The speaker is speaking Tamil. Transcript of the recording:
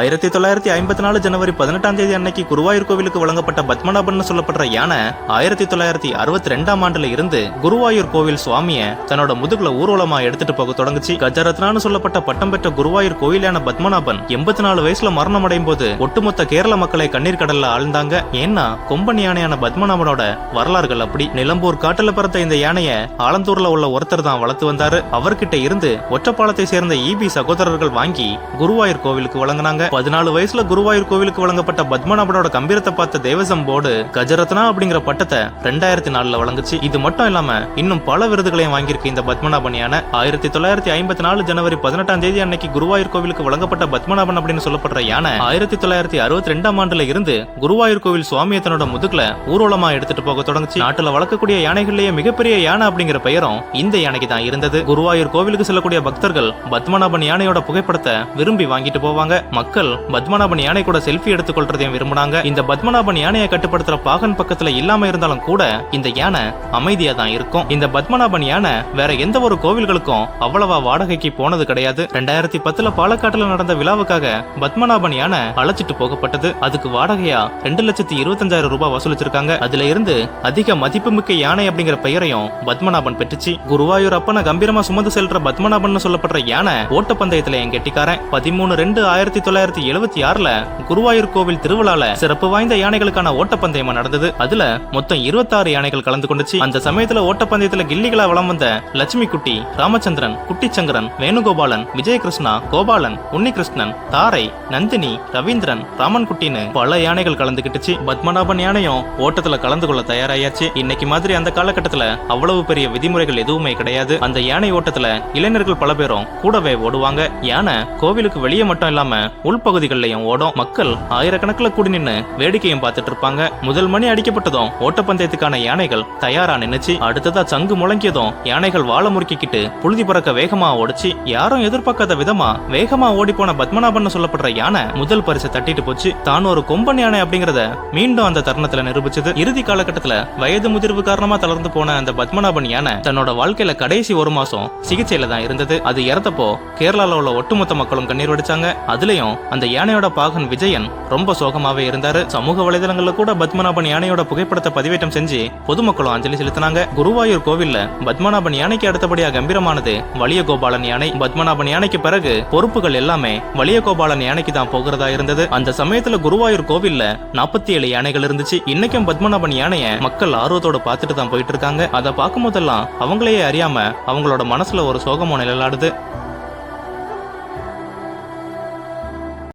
ஆயிரத்தி தொள்ளாயிரத்தி ஐம்பத்தி நாலு ஜனவரி பதினெட்டாம் தேதி அன்னைக்கு குருவாயூர் கோவிலுக்கு வழங்கப்பட்ட பத்மநாபன் சொல்லப்படுற யானை ஆயிரத்தி தொள்ளாயிரத்தி அறுபத்தி ரெண்டாம் ஆண்டுல இருந்து குருவாயூர் கோவில் சுவாமிய தன்னோட முதுகுல ஊர்வலமா எடுத்துட்டு போக தொடங்குச்சு. கஜரத்னான்னு சொல்லப்பட்ட பட்டம் பெற்ற குருவாயூர் கோவிலான பத்மநாபன் எண்பத்தி நாலு வயசுல மரணம் அடையும் போது ஒட்டுமொத்த கேரள மக்களை கண்ணீர் கடல்ல ஆழ்ந்தாங்க. ஏன்னா கொம்பன் யானையான பத்மநாபனோட வரலாறுகள் அப்படி. நிலம்பூர் காட்டுல பிறந்த இந்த யானைய ஆலந்தூர்ல உள்ள ஒருத்தர் தான் வளர்த்து வந்தாரு. அவர்கிட்ட இருந்து ஒற்றப்பாலத்தை சேர்ந்த ஈபி சகோதரர்கள் வாங்கி குருவாயூர் கோவிலுக்கு வழங்கினாங்க. பதினாலு வயசுல குருவாயூர் கோவிலுக்கு வழங்கப்பட்ட பத்மநாபனோட கம்பீரத்தை பார்த்த தேவசம் போர்டு கஜரத்னா அப்படிங்கிற பட்டத்தை ரெண்டாயிரத்தி நாலுல வழங்குச்சு. இது மட்டும் இல்லாம இன்னும் பல விருதுகளையும் வாங்கியிருக்கு இந்த பத்மநாபன் யானை ஆயிரத்தி தொள்ளாயிரத்தி ஐம்பத்தி நாலு ஜனவரி பதினெட்டாம் தேதி அன்னைக்கு குருவாயூர் கோவிலுக்கு வழங்கப்பட்ட பத்மநாபன் அப்படின்னு சொல்லப்படுற யானை ஆயிரத்தி தொள்ளாயிரத்தி அறுபத்தி ரெண்டாம் ஆண்டுல இருந்து குருவாயூர் கோவில் சுவாமியை தன்னோட முதுகுல ஊர்வலமா எடுத்துட்டு போக தொடங்குச்சு. நாட்டுல வளர்க்கக்கூடிய யானைகள்லயே மிகப்பெரிய யானை அப்படிங்கிற பெயரும் இந்த யானைக்கு தான் இருந்தது. குருவாயூர் கோவிலுக்கு செல்லக்கூடிய பக்தர்கள் பத்மநாபன் யானையோட புகைப்படத்தை விரும்பி வாங்கிட்டு போவாங்க. மக்கள் பத்மநாபன் யானை கூட செல்ஃபி எடுத்துக்கொள்றதையும் விரும்பினாங்க. இந்த பத்மநாபன் யானையை கட்டுப்படுத்துற பாகன் பக்கத்துல இல்லாம இருந்தாலும் கூட இந்த யானை அமைதியா தான் இருக்கும். இந்த பத்மநாபன் யானை வேற எந்த ஒரு கோவில்களுக்கும் அவ்வளவா வாடகைக்கு போனது கிடையாது. ரெண்டாயிரத்தி பத்துல பாலக்காட்டுல நடந்த விழாவுக்காக பத்மநாபன் யானை அழைச்சிட்டு போகப்பட்டது. அதுக்கு வாடகையா ரெண்டு லட்சத்தி இருபத்தஞ்சாயிரம் ரூபாய் வசூலிச்சிருக்காங்க. அதுல இருந்து அதிக மதிப்புமிக்க யானை அப்படிங்கிற பெயரையும் பத்மநாபன் பெற்றுச்சு. குருவாயூர் அப்பனை கம்பீரமா சுமந்து செல்ற பத்மநாபன் சொல்லப்படுற யானை ஓட்டப்பந்தயத்துல என் கெட்டிக்காரன். பதிமூணு ரெண்டு ஆயிரத்தி தொள்ளாயிரத்தி எழுபத்தி ஆறுல குருவாயூர் கோவில் திருவிழால சிறப்பு வாய்ந்த யானைகளுக்கான ஓட்டப்பந்தயமா நடந்தது. அதுல மொத்தம் இருபத்தாறு யானைகள் கலந்து கொண்டுச்சு. அந்த சமயத்துல ஓட்டப்பந்தயத்துல கில்லிகளா வளம் வந்த லட்சுமி குட்டி ராமச்சந்திரன் குட்டிச்சங்கரன் வேணுகோபாலன் விஜயகிருஷ்ணா கோபாலன் உன்னிகிருஷ்ணன் தாரை நந்தினி ரவீந்திரன் ராமன் குட்டின்னு பல யானைகள் கலந்துகிட்டுச்சு. பத்மநாபன் யானையும் ஓட்டத்துல கலந்து கொள்ள தயாராயாச்சு. இன்னைக்கு மாதிரி அந்த காலகட்டத்துல அவ்வளவு பெரிய விதிமுறைகள் எதுவுமே கிடையாது. அந்த யானை ஓட்டத்துல இளைஞர்கள் பல பேரும் கூடவே ஓடுவாங்க. யானை கோவிலுக்கு வெளியே மட்டும் இல்லாம உள்பகுதிகளிலையும் ஓடும். மக்கள் ஆயிரக்கணக்கில் கூடி நின்று வேடிக்கையும் பார்த்துட்டு இருப்பாங்க. முதல் மணி அடிக்கப்பட்டதும் ஓட்டப்பந்தயத்துக்கான யானைகள் தயாரா நினைச்சு அடுத்ததா சங்கு முழங்கியதும் யானைகள் வாழ முறுக்கிக்கிட்டு புழுதி பறக்க வேகமா ஓடிச்சு. யாரும் எதிர்பார்க்காத விதமா வேகமா ஓடி போன பத்மநாபன் சொல்லப்படுற யானை முதல் பரிசை தட்டிட்டு போச்சு. தான் ஒரு கொம்பன் யானை அப்படிங்கறத மீண்டும் அந்த தருணத்துல நிரூபிச்சது. இறுதி காலகட்டத்துல வயது முதிர்வு காரணமா தளர்ந்து போன அந்த பத்மநாபன் யானை தன்னோட வாழ்க்கையில கடைசி ஒரு மாசம் சிகிச்சையில தான் இருந்தது. அது இறந்தப்போ கேரளால உள்ள ஒட்டுமொத்த மக்களும் கண்ணீர் வடிச்சாங்க. அதுலயும் அந்த யானையோட பாகன் விஜயன் ரொம்ப சோகமாவே இருந்தாரு. சமூக வலைதளங்கள்ல கூட பத்மநாபன் யானையோட புகைப்படத்தை பதிவேற்றம் செஞ்சு பொதுமக்களும் அஞ்சலி செலுத்தினாங்க. குருவாயூர் கோவில்ல பத்மநாபன் யானைக்கு அடுத்தபடியா கம்பீரமானது வலியகோபாலன் யானை. பத்மநாபன் யானைக்கு பிறகு பொறுப்புகள் எல்லாமே வலியகோபாலன் யானைக்கு தான் போகிறதா இருந்தது. அந்த சமயத்துல குருவாயூர் கோவில்ல நாற்பத்தி ஏழு யானைகள் இருந்துச்சு. இன்னைக்கும் பத்மநாபன் யானைய மக்கள் ஆர்வத்தோட பார்த்துட்டு தான் போயிட்டு இருக்காங்க. அதை பார்க்கும் போதெல்லாம் அவங்களையே அறியாம அவங்களோட மனசுல ஒரு சோகமோ நிழலாடுது.